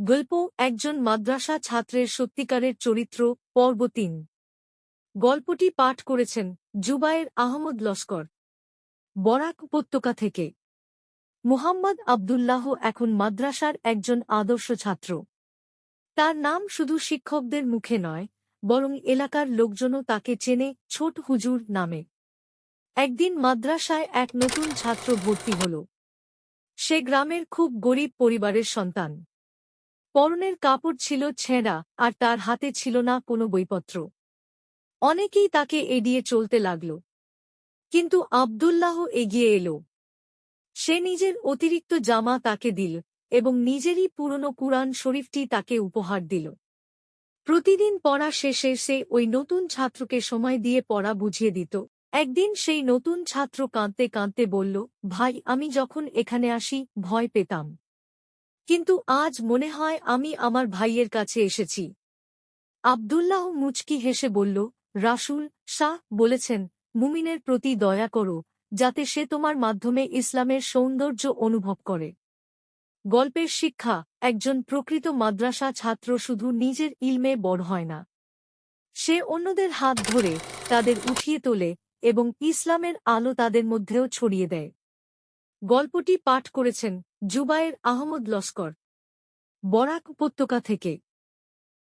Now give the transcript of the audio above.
গল্প একজন মাদ্রাসা ছাত্রের সত্যিকারের চরিত্র, পর্ব তিন। গল্পটি পাঠ করেছেন জুবায়ের আহমদ লস্কর। বরাক উপত্যকা থেকে। মুহাম্মদ আবদুল্লাহ এখন মাদ্রাসার একজন আদর্শ ছাত্র। তার নাম শুধু শিক্ষকদের মুখে নয়, বরং এলাকার লোকজনও তাকে চেনে ছোট হুজুর নামে। একদিন মাদ্রাসায় এক নতুন ছাত্র ভর্তি হল। সে গ্রামের খুব গরিব পরিবারের সন্তান। পরনের কাপড় ছিল ছেঁড়া, আর তার হাতে ছিল না কোনো বইপত্র। অনেকেই তাকে এড়িয়ে চলতে লাগল। কিন্তু আবদুল্লাহ এগিয়ে এলো। সে নিজের অতিরিক্ত জামা তাকে দিল এবং নিজেরই পুরনো কুরআন শরীফটি তাকে উপহার দিল। প্রতিদিন পড়া শেষে সে ওই নতুন ছাত্রকে সময় দিয়ে পড়া বুঝিয়ে দিত। একদিন সেই নতুন ছাত্র কাঁদতে কাঁদতে বলল, ভাই, আমি যখন এখানে আসি, ভয় পেতাম। কিন্তু আজ মনে হয় আমি আমার ভাইয়ের কাছে এসেছি। আবদুল্লাহ মুচকি হেসে বলল, রাসুল, শাহ বলেছেন, মুমিনের প্রতি দয়া করো, যাতে সে তোমার মাধ্যমে ইসলামের সৌন্দর্য অনুভব করে। গল্পের শিক্ষা, একজন প্রকৃত মাদ্রাসা ছাত্র শুধু নিজের ইলমে বড় হয় না। সে অন্যদের হাত ধরে, তাদের উঠিয়ে তোলে এবং ইসলামের আলো তাদের মধ্যেও ছড়িয়ে দেয়। গল্পটি পাঠ করেছেন জুবায়ের আহমদ লস্কর। বরাক উপত্যকা থেকে